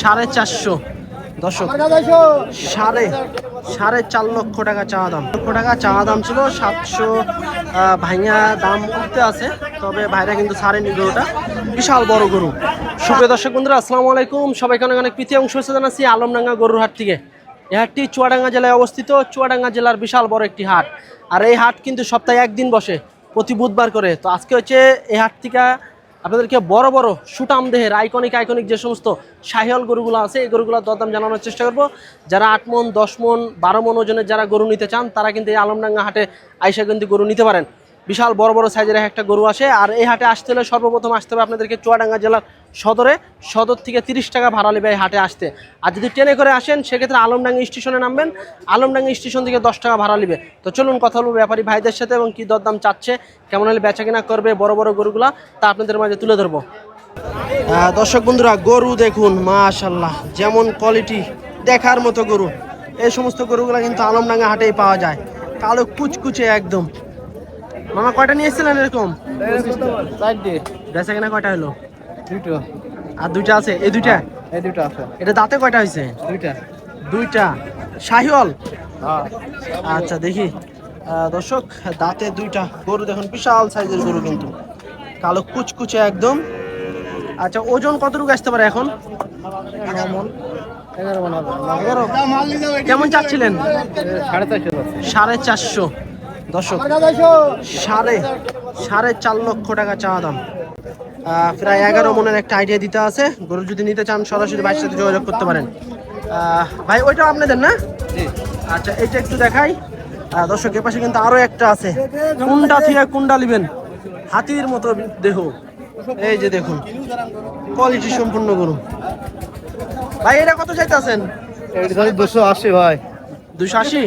সাড়ে চারশো। দর্শক, সাড়ে সাড়ে চার লক্ষ টাকা চাওয়া দাম। লক্ষ টাকা চাওয়া দাম ছিল সাতশো ভাইয়া দাম উঠতে আছে, তবে ভাইরা কিন্তু ছাড়েনি গরুটা। বিশাল বড় গরু। সুপ্রিয় দর্শক বন্ধুরা, আসসালামু আলাইকুম। সবাইকে অনেক অনেক প্রীতি অংশ জানাচ্ছি আলমডাঙ্গা গরুর হাট থেকে। এই হাটটি চুয়াডাঙ্গা জেলায় অবস্থিত। চুয়াডাঙ্গা জেলার বিশাল বড় একটি হাট। আর এই হাট কিন্তু সপ্তাহে একদিন বসে, প্রতি বুধবার করে। তো আজকে হচ্ছে এই হাট থেকে আপনাদেরকে বড় বড় সুটাম দেহের আইকনিক আইকনিক যে সমস্ত সাহিয়াল গরুগুলো আছে, এই গরুগুলোর দরদাম জানানোর চেষ্টা করব। যারা আট মন, দশ মন, বারো মন ওজনের যারা গরু নিতে চান, তারা কিন্তু এই আলমডাঙ্গা হাটে আইসা কিন্তু গরু নিতে পারেন। বিশাল বড় বড় সাইজের একটা গরু আসে। আর এই হাটে আসতে হলে সর্বপ্রথম আসতে হবে আপনাদেরকে চুয়াডাঙ্গা জেলার সদরে। সদর থেকে তিরিশ টাকা ভাড়া নেবে এই হাটে আসতে। আর যদি ট্রেনে করে আসেন, সেক্ষেত্রে আলমডাঙ্গা স্টেশনে নামবেন। আলমডাঙ্গা স্টেশন থেকে দশ টাকা ভাড়া নেবে। তো চলুন কথা বলব ব্যাপারী ভাইদের সাথে এবং কী দরদাম চাচ্ছে, কেমন হলে বেচা কিনা করবে বড় বড় গরুগুলা, তা আপনাদের মাঝে তুলে ধরবো। দর্শক বন্ধুরা, গরু দেখুন মাশাল্লাহ যেমন কোয়ালিটি দেখার মতো গরু। এই সমস্ত গরুগুলো কিন্তু আলমডাঙ্গা হাটেই পাওয়া যায়। কালো কুচকুচে একদম। মামা কয়টা নিয়ে এসেছিলেন এরকম? চারটে বেচা কিনা কয়টা হলো? দুটো। আর দুইটা আছে? এই দুইটা? এই দুটো আছে। এটা দাঁতে কয়টা হয়েছে? দুইটা। দুইটা। শাহিওয়াল? হ্যাঁ। আচ্ছা দেখি। দর্শক দাঁতে দুইটা। গরু দেখুন বিশাল সাইজের গরু কিন্তু। কালো কুচকুচে একদম। আচ্ছা ওজন কতটুকু আসতে পারে এখন? মন। মন কেমন চাচ্ছিলেন? সাড়ে চারশো। দর্শক সাড়ে সাড়ে চার লক্ষ টাকা চাওয়া দাম। প্রায় এগারো মনের একটা আইডিয়া দিতে আছে। গরু যদি নিতে চান সরাসরি ভাইয়ের সাথে যোগাযোগ করতে পারেন। ভাই ওইটা আপনাদের না? আচ্ছা এটা একটু দেখাই। দর্শক এর পাশে কিন্তু আরও একটা আছে। কোনটা থেকে কোনটা নেবেন। হাতির মতো দেহ। এই যে দেখুন কোয়ালিটি সম্পূর্ণ গরু। ভাই এটা কত চাইতেছেন? দুশো আশি ভাই। দুশো আশি?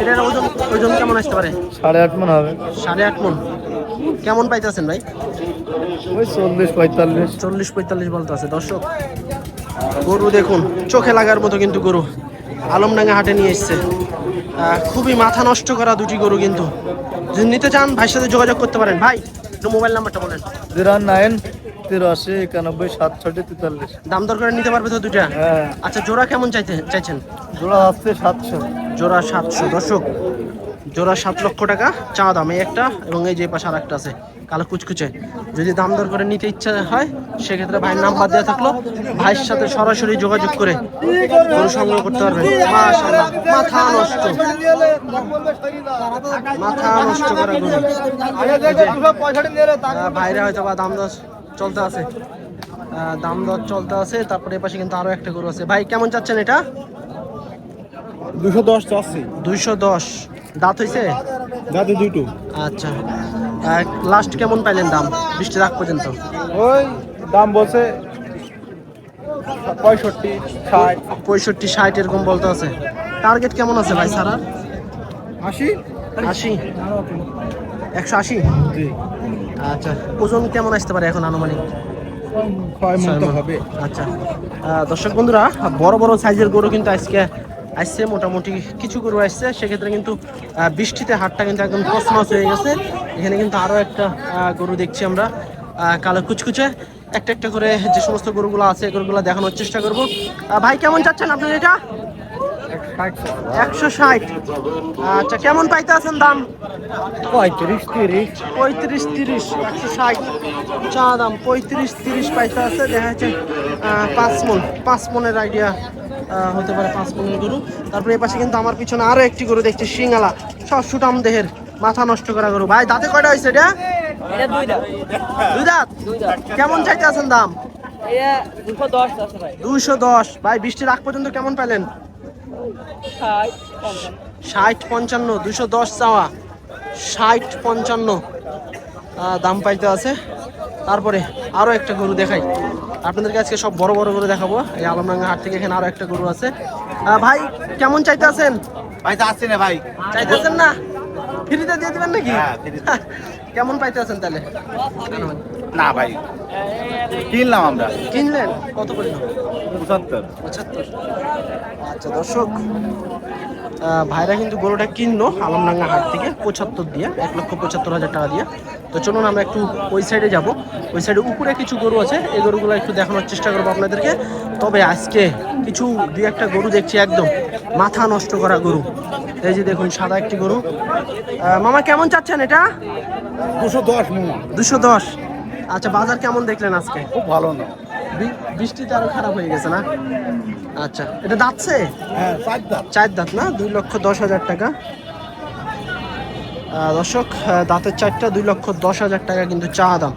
এটার ওজন ওজন কেমন আসতে পারে? সাড়ে আট মন হবে। সাড়ে আট মন। কেমন পাইতেছেন ভাই? ওই চল্লিশ পঁয়তাল্লিশ। চল্লিশ পঁয়তাল্লিশ বলতে আছে দর্শক। গরু দেখুন চোখে লাগার মতো কিন্তু গরু। আলমডাঙ্গা হাটে নিয়ে এসছে। খুবই মাথা নষ্ট করা দুটি গরু কিন্তু। যদি নিতে চান ভাইয়ের সাথে যোগাযোগ করতে পারেন। ভাই একটু মোবাইল নাম্বারটা বলেন। জিরো নাইন তিরাশি একানব্বই সাত সাতষট্টি তেতাল্লিশ। দাম দর করে নিতে পারবে তো দুইটা? হ্যাঁ। আচ্ছা জোড়া কেমন চাইতে চাইছেন? জোড়া আসছে সাতশো। জোড়া সাতশো। দর্শক, জোড়া সাত লক্ষ টাকা, চা দাম এই একটা এবং এই যে পাশে আর একটা আছে, কালো কুচকুচে। যদি দাম দর করে নিতে ইচ্ছা হয়, সেক্ষেত্রে ভাইয়ের নাম্বার দেওয়া থাকল। ভাইয়ের সাথে সরাসরি যোগাযোগ করে গরু সংগ্রহ করতে পারবেন। মাথা নষ্ট। মাথা নষ্ট করা গরু। ভাইরা হয়তো বা দাম দর চলতে আছে। দাম দর চলতে আছে, তারপরে এপাশে কিন্তু আরও একটা গরু আছে। ভাই, কেমন চাচ্ছেন এটা? দুশো দশ চাচ্ছি। দুইশো দশ। দাঁত হইছে? দাদু দুটো আচ্ছা। লাস্ট কেমন পাইলেন দাম? বৃষ্টি রাখ পর্যন্ত। ওই দাম বলছে পঁয়ষট্টি ষাট। পঁয়ষট্টি ষাট এরকম বলতে আছে। টার্গেট কেমন আছে ভাই সারা আশি। আশি? একশো আশি? জি। আচ্ছা। ওজন কেমন আসতে পারে এখন আনুমানিক? মন আচ্ছা। দর্শক বন্ধুরা বড় বড় সাইজের গরু কিন্তু আজকে আসছে মোটামুটি কিছু গরু আসছে। সেক্ষেত্রে কিন্তু বৃষ্টিতে হাটটা কিন্তু একদম কসমস হয়ে গেছে। এখানে কিন্তু আরও একটা গরু দেখছি আমরা কালো কুচকুচে। একটা একটা করে যে সমস্ত গরুগুলো আছে গরুগুলো দেখানোর চেষ্টা করব। ভাই কেমন চাচ্ছেন আপনার এটা? একশো ষাট। আচ্ছা কেমন পাইতে আছেন দাম? পঁয়ত্রিশ তিরিশ। পঁয়ত্রিশ তিরিশ একশো ষাট। চা দাম পঁয়ত্রিশ তিরিশ পাইতে আছে দেখা যাচ্ছে পাঁচ মন পাঁচ মনের আইডিয়া হতে পারে পাঁচ মনের গরু। তারপরে এই পাশে কিন্তু আমার পিছনে আরও একটি গরু দেখছি সিঙ্গালা। সব সুটাম দেহের মাথা নষ্ট করা গরু। ভাই দাঁতে কয়টা হয়েছে এটা? এটা দুই দাঁত। কেমন চাইতে আছেন দাম? দুশো দশ ভাই। দুইশো দশ। ভাই বৃষ্টির আগ পর্যন্ত কেমন পেলেন? ষাট পঞ্চান্ন। দুশো দশ চাওয়া। ষাট পঞ্চান্ন। দাম পাইতে আছে। তারপরে আরও একটা গরু দেখাই। আপনাদেরকে আজকে সব বড় বড় গরু দেখাবো। এই আলমডাঙ্গা হাট থেকে এখানে আরও একটা গরু আছে। ভাই কেমন চাইতে আছেন ভাই তো আসছে না ভাই। চাইতেছেন না? ফ্রিতে দিয়ে দিবেন নাকি? হ্যাঁ, কেমন পাইতে আছেন তাহলে? না ভাই কিনলাম আমরা। কিনলেন? কত করে? পঁচাত্তর। পঁচাত্তর। আচ্ছা দর্শক ভাইরা কিন্তু গরুটা কিনলো আলমডাঙ্গা হাট থেকে পঁচাত্তর দিয়ে এক লক্ষ পঁচাত্তর হাজার টাকা দিয়ে। তো চলুন আমরা একটু ওই সাইডে যাব। ওই সাইডে উপরে কিছু গরু আছে এই গরুগুলো একটু দেখানোর চেষ্টা করব আপনাদেরকে। তবে আজকে কিছু দুই একটা গরু দেখছি একদম মাথা নষ্ট করা গরু। এই যে দেখুন সাদা একটি গরু। মামা কেমন চাচ্ছেন এটা? দুশো দশ মোমা। দুশো দশ। আচ্ছা বাজার কেমন দেখলেন আজকে? খুব ভালো না। বৃষ্টিতে আরও খারাপ হয়ে গেছে না? আচ্ছা এটা দাঁতছে? হ্যাঁ চার দাম চার দাঁত না? দুই লক্ষ দশ হাজার টাকা। দর্শক দাঁতের চারটা দুই লক্ষ দশ হাজার টাকা কিন্তু চা দাম।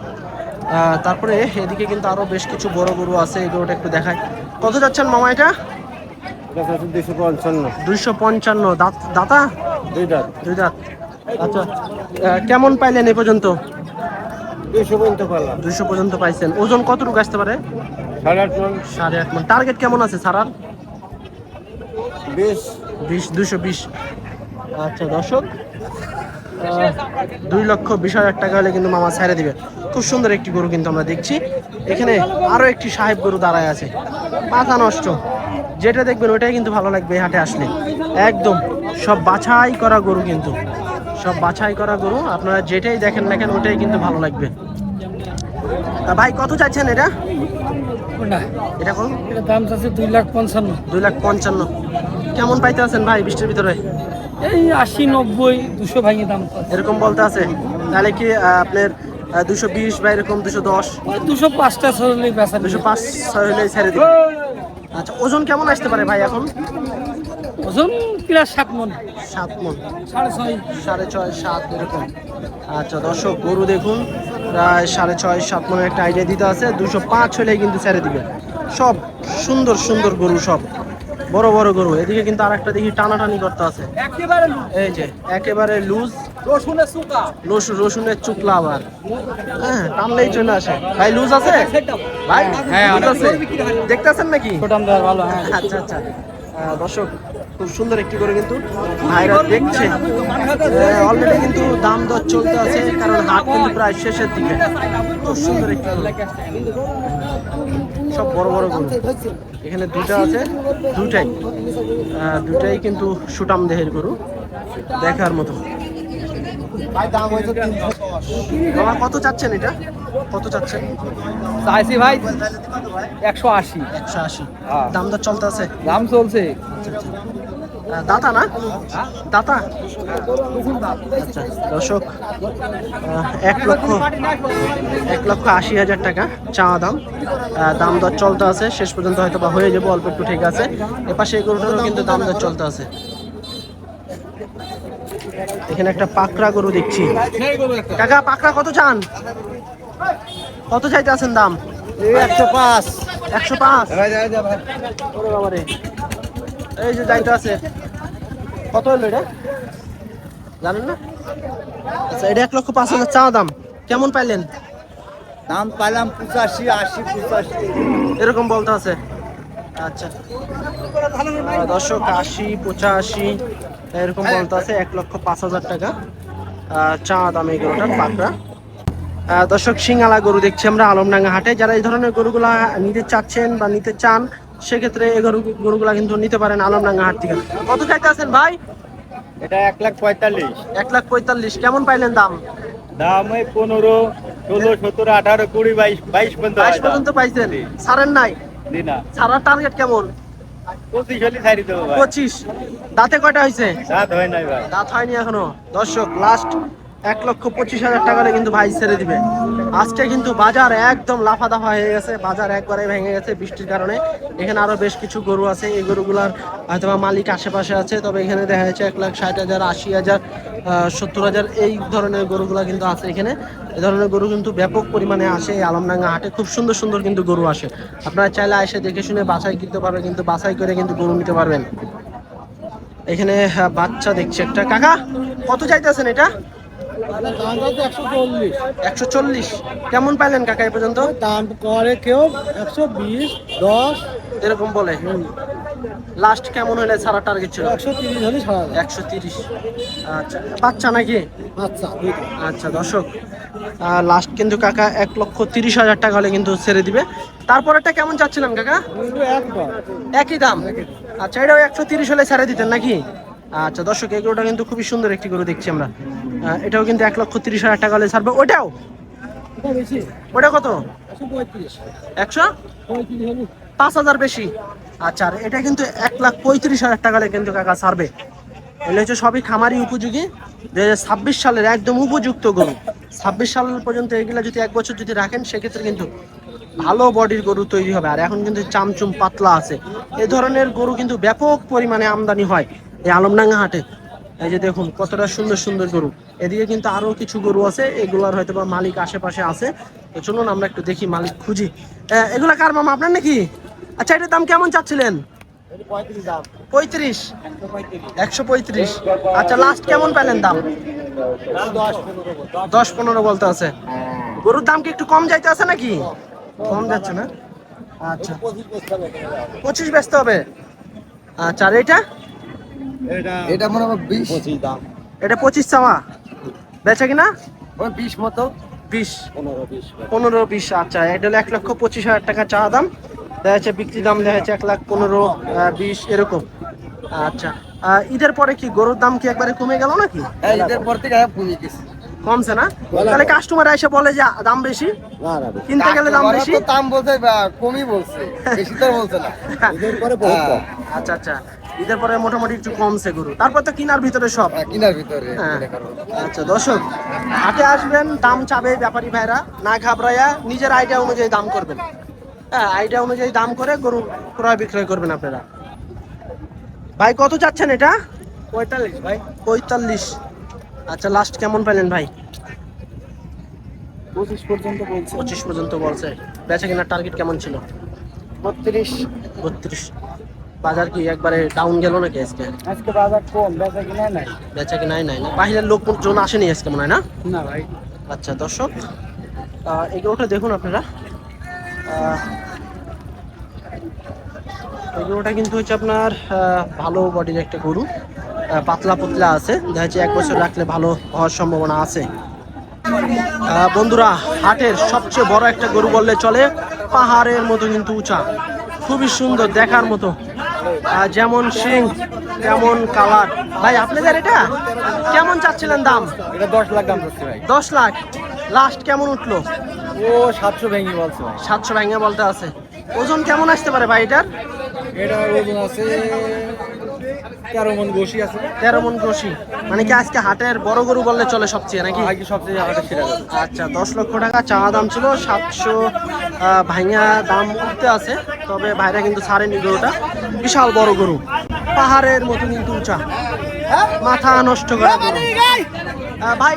তারপরে এদিকে কিন্তু আরও বেশ কিছু বড় গরু আছে এই গরুটা একটু দেখায় কত যাচ্ছেন মামা এটা? দুশো পঞ্চান্ন দুইশো পঞ্চান্ন। দাঁত দাতা? দুই দাঁত। দুই দাঁত। আচ্ছা কেমন পাইলেন এ পর্যন্ত? দুইশো পর্যন্ত দুইশো পর্যন্ত পাইছেন। ওজন কতটুকু আসতে পারে? সাড়ে আট মন। সাড়ে আট মন। টার্গেট কেমন আছে সারার বিশ। বিশ দুশো বিশ। আচ্ছা দর্শক দুই লক্ষ বিশ হাজার টাকা হলে কিন্তু মামা ছেড়ে দিবে। খুব সুন্দর একটি গরু কিন্তু আমরা দেখছি। এখানে আরও একটি সাহেব গরু দাঁড়ায় আছে। মাথা নষ্ট। যেটা দেখবেন ওটাই কিন্তু ভালো লাগবে হাটে আসলে। একদম সব বাছাই করা গরু কিন্তু। সব বাছাই করা গরু। আপনারা যেটাই দেখেন না কেন ওটাই কিন্তু ভালো লাগবে। তা ভাই কত চাইছেন এটা? এটা কোন এটা দাম চাচ্ছে দুই লাখ পঞ্চান্ন। দুই লাখ পঞ্চান্ন। কেমন পাইতে আছেন ভাই বৃষ্টির ভিতরে? এই আশি নব্বই দুশো ভাঙে দাম এরকম বলতে আছে? তাহলে কি আপনার দুশো বিশ বা এরকম দুশো দশ? দুশো পাঁচটা চললেই বেচা দুশো পাঁচ হলে ছেড়ে দিবে। আচ্ছা ওজন কেমন আসতে পারে ভাই এখন? ওজন প্রায় সাত মন। সাত মন। সাড়ে ছয়। সাড়ে ছয় সাত এরকম। আচ্ছা দর্শক গরু দেখুন প্রায় সাড়ে ছয় সাত মনের একটা আইডিয়া দিতে আছে। দুশো পাঁচ হলেই কিন্তু ছেড়ে দিবে। সব সুন্দর সুন্দর গরু সব। বড় বড় গরু। এদিকে কিন্তু আর একটা দেখি টানাটানি করতে আছে। একেবারে এই যে একেবারে লুজ। রসুনের চুকা। রসুন রসুনের চুকলা আবার। হ্যাঁ টানলেই চলে আসে। ভাই লুজ আছে? ভাই হ্যাঁ, লুজ অনেক। আছে। দেখতেছেন নাকি? ভালো হ্যাঁ। আচ্ছা আচ্ছা। দর্শক খুব সুন্দর একটি করে কিন্তু ভাইরা দেখছে। অলরেডি কিন্তু দাম দর চলতে আছে কারণ হাট কিন্তু প্রায় শেষের দিকে। খুব সুন্দর একটি। সব বড় বড় গরু। এখানে দুটা আছে দুটাই দুটাই কিন্তু সুটাম দেহের গরু দেখার মতো। বাবা কত চাচ্ছেন এটা? কত চাচ্ছেন? চাইছি ভাই একশো আশি। একশো আশি। হ্যাঁ। দাম দর চলতে আছে দাম চলছে। আহ, দাতা না? দাতা? আচ্ছা দর্শক এক লক্ষ এক লক্ষ আশি হাজার টাকা চাওয়া দাম। দাম দর চলতে আছে শেষ পর্যন্ত হয়তো বা হয়ে যাবে অল্প একটু ঠিক আছে। এপাশে এই গরুটারও কিন্তু দাম দর চলতে আছে। এখানে একটা পাকড়া গরু দেখছি। কাকা পাকড়া কত চান? কত চাইতে আছেন দাম? একশো পাঁচ। একশো পাঁচ? এই যে যাইতে আছে কত হলো এটা? জানেন না? আচ্ছা এটা এক লক্ষ পাঁচ হাজার চা দাম। কেমন পাইলেন? দাম পাইলাম পঁচাশি আশি পঁচাশি। এরকম বলতে আছে। আচ্ছা। দর্শক আশি পঁচাশি এরকম বলতে আছে এক লক্ষ পাঁচ হাজার টাকা। চা দাম এই গরুটার পাকড়া। দর্শক সিঙ্গালা গরু দেখছি আমরা আলমডাঙ্গা হাটে। যারা এই ধরনের গরুগুলা নিতে চাচ্ছেন বা নিতে চান সেক্ষেত্রে এই গরু গরুগুলা কিন্তু নিতে পারেন আলমডাঙ্গা হাট থেকে। কত চাইতে আছেন ভাই? এটা এক লাখ পঁয়তাল্লিশ। এক লাখ পঁয়তাল্লিশ। কেমন পাইলেন দাম? দাম ওই পনেরো ষোলো সতেরো আঠারো কুড়ি বাইশ বাইশ পর্যন্ত বাইশ পর্যন্ত পাইছেন? ছাড়েন নাই? দিনা ছাড়ার টার্গেট কেমন? পঁচিশ দাঁতে কয়টা হয়েছে রাত হয় নাই ভাই। দাঁত হয়নি এখনও। দর্শক লাস্ট এক লক্ষ পঁচিশ হাজার টাকারে কিন্তু ভাই ছেড়ে দিবে। আজকে কিন্তু বাজার একদম লাফা দাফা হয়ে গেছে, বাজার একবারে ভেঙে গেছে বৃষ্টির কারণে। এখানে আরও বেশ কিছু গরু আছে, এই গরুগুলার হয়তো মালিক আশেপাশে আছে, তবে এখানে দেখা যাচ্ছে এক লাখ ষাট হাজার, আশি হাজার সত্তর হাজার এই ধরনের গরুগুলা কিন্তু আছে এখানে। এই ধরনের গরু কিন্তু ব্যাপক পরিমাণে আসে এই আলমডাঙ্গা হাটে। খুব সুন্দর সুন্দর কিন্তু গরু আসে। আপনারা চাইলে এসে দেখে শুনে বাছাই করতে পারবেন, কিন্তু বাছাই করে কিন্তু গরু নিতে পারবেন। এখানে বাচ্চা দেখছি একটা। কাকা, কত চাইতেছেন এটা? একশো চল্লিশ। কেমন পাইলেন কাকা এ পর্যন্ত? দাম করে কেউ একশো বিশ দশ। এরকম বলে। লাস্ট কেমন হলে ছাড়া টার্গেট ছিল? একশো তিরিশ হলে ছাড়া একশো তিরিশ। আচ্ছা। বাচ্চা নাকি? আচ্ছা আচ্ছা দর্শক লাস্ট কিন্তু কাকা এক লক্ষ তিরিশ হাজার টাকা হলে কিন্তু ছেড়ে দিবে। তারপরেরটা কেমন চাচ্ছিলেন কাকা? একই দাম। আচ্ছা এটাও একশো তিরিশ হলে ছেড়ে দিতেন নাকি? আচ্ছা দর্শক এই গরুটা কিন্তু খুবই সুন্দর একটি গরু দেখছি আমরা। এটাও কিন্তু এক লক্ষ তিরিশ হাজার টাকা হলে ছাড়বে। ওটাও ওটা কত? একশো পাঁচ হাজার বেশি। আচ্ছা আর এটা কিন্তু এক লাখ পঁয়ত্রিশ হাজার টাকা হলে কিন্তু কাকা ছাড়বে। এগুলো হচ্ছে সবই খামারি উপযোগী। দু হাজার ছাব্বিশ সালের একদম উপযুক্ত গরু। ছাব্বিশ সাল পর্যন্ত এগুলো যদি এক বছর যদি রাখেন সেক্ষেত্রে কিন্তু ভালো বডির গরু তৈরি হবে। আর এখন কিন্তু চামচুম পাতলা আছে। এ ধরনের গরু কিন্তু ব্যাপক পরিমাণে আমদানি হয়। এই আলমডাঙ্গা হাটে, এই যে দেখুন কতটা সুন্দর সুন্দর গরু। এদিকে কিন্তু আরও কিছু গরু আছে, এগুলার হয়তো বা মালিক আশেপাশে আছে। তো চলুন আমরা একটু দেখি মালিক খুঁজি। এগুলা কার মামা, আপনার নাকি? আচ্ছা এটার দাম কেমন চাচ্ছিলেন? পঁয়ত্রিশ। একশো পঁয়ত্রিশ। আচ্ছা লাস্ট কেমন পেলেন দাম? দশ পনেরো বলতে আছে। গরুর দাম কি একটু কম যাইতে আছে নাকি? কম যাচ্ছে না? আচ্ছা। পঁচিশ হবে। আচ্ছা আর এটা এটা মনে হয় বিশ। এটা পঁচিশ চাওয়া? বেচা কিনা? ওই বিশ মতো। বিশ। পনেরো বিশ। আচ্ছা এটা হলো এক লক্ষ পঁচিশ হাজার টাকা চা দাম। দেখা যাচ্ছে বিক্রি দাম দেখা যাচ্ছে এক লাখ পনেরো বিশ এরকম। আচ্ছা ঈদের পরে কি গরুর দাম কি একবারে কমে গেল নাকি? হ্যাঁ ঈদের পর থেকে পুঁজি গেছি। কমছে না? তাহলে কাস্টমার এসে বলে যে দাম বেশি? কিনতে গেলে দাম বেশি? দাম বলতে বা, কমই বলছে। বেশি তো বলছে না। হ্যাঁ, আচ্ছা আচ্ছা। ঈদের পরে মোটামুটি একটু কমছে গরু। তারপর তো কিনার ভিতরে সব। হ্যাঁ, কিনার ভিতরে হ্যাঁ। আচ্ছা দর্শক হাটে আসবেন দাম চাবে ব্যাপারী ভাইরা না ঘাবড়াইয়া নিজের আইডিয়া অনুযায়ী দাম করবেন। হ্যাঁ আইডিয়া অনুযায়ী দাম করে গরু ক্রয় বিক্রয় করবেন আপনারা। ভাই কত চাচ্ছেন এটা? পঁয়তাল্লিশ ভাই। পঁয়তাল্লিশ। আচ্ছা লাস্ট কেমন পেলেন ভাই? পঁচিশ পর্যন্ত বলছে। পঁচিশ পর্যন্ত বলছে। বেচা কেনার টার্গেট কেমন ছিল? বত্রিশ। বত্রিশ। বাজার কি একবারে ডাউন গেল নাকি আজকে? আজকে বাজার কম বেচা কিনা নাই। বেচা কি নাই নাই না? বাহিরের লোকজন আসেনি আজকে মনে হয় না? না ভাই। আচ্ছা দর্শক এই গরুটা দেখুন আপনারা। এই গরুটা কিন্তু হচ্ছে আপনার ভালো বডির একটা গরু। পাতলা পাতলা আছে। দেখা যাচ্ছে এক বছর রাখলে ভালো হওয়ার সম্ভাবনা আছে। বন্ধুরা হাটের সবচেয়ে বড় একটা গরু বললে চলে পাহাড়ের মতো কিন্তু উঁচা। খুবই সুন্দর দেখার মতো। যেমন সিং তেমন কালার। ভাই আপনাদের এটা? কেমন চাচ্ছিলেন দাম? এটা দশ লাখ দাম যাচ্ছে ভাই। দশ লাখ। লাস্ট কেমন উঠল? ও সাতশো ভেঙে বলছে সাতশো ভেঙে বলতে আছে। ওজন কেমন আসতে পারে ভাই এটার? এটা ওজন আছে তেরো মন বসি আছে। তেরো মন কষি মানে কি আজকে হাটের বড় গরু বললে চলে সবচেয়ে নাকি? সবচেয়ে সেরা আচ্ছা দশ লক্ষ টাকা চাওয়া দাম ছিল সাতশো ভাইয়া দাম উঠতে আছে। তবে ভাইরা কিন্তু ছাড়েনি গরুটা। বিশাল বড় গরু। পাহাড়ের মতো কিন্তু উঁচা। মাথা নষ্ট করা ভাই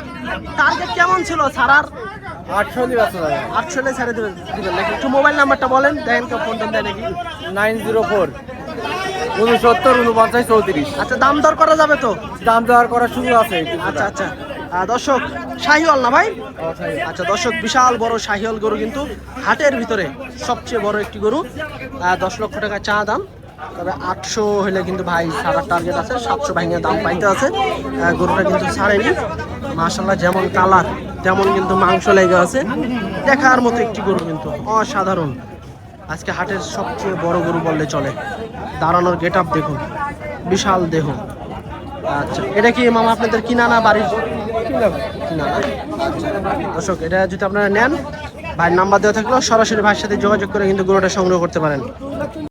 টার্গেট কেমন ছিল ছাড়ার? আটশো দিয়ে আছে আটশো ছেড়ে দেবেন দিবেন নাকি? একটু মোবাইল নাম্বারটা বলেন দেখেন কেউ ফোন টোন দেয় নাকি? নাইন জিরো ফোর উনসত্তর উনপঞ্চাশ চৌত্রিশ। আচ্ছা দাম দর করা যাবে তো? দাম করার সুযোগ আছে আচ্ছা আচ্ছা। দর্শক শাহিওয়াল না ভাই? আচ্ছা দর্শক বিশাল বড় শাহিওয়াল গরু কিন্তু হাটের ভিতরে সবচেয়ে বড় একটি গরু। দশ লক্ষ টাকা চা দাম। তবে আটশো হলে কিন্তু ভাই সারার টার্গেট আছে, সাতশো ভাইঙ্গা দাম পাইতে আছে। গরুটা কিন্তু ছাড়েনি। মাশাল্লাহ যেমন কালার, তেমন কিন্তু মাংস লেগে আছে। দেখার মতো একটি গরু কিন্তু অসাধারণ। আজকে হাটের সবচেয়ে বড় গরু বললে চলে। দাঁড়ানোর গেট আপ দেখুন। বিশাল দেহ। আচ্ছা এটা কি মামা আপনাদের কিনা না বাড়ির? না দর্শক, এটা যদি আপনারা নেন, ভাইয়ের নাম্বার দেওয়া থাকলেও সরাসরি ভাইয়ের সাথে যোগাযোগ করে কিন্তু গরুটা সংগ্রহ করতে পারেন।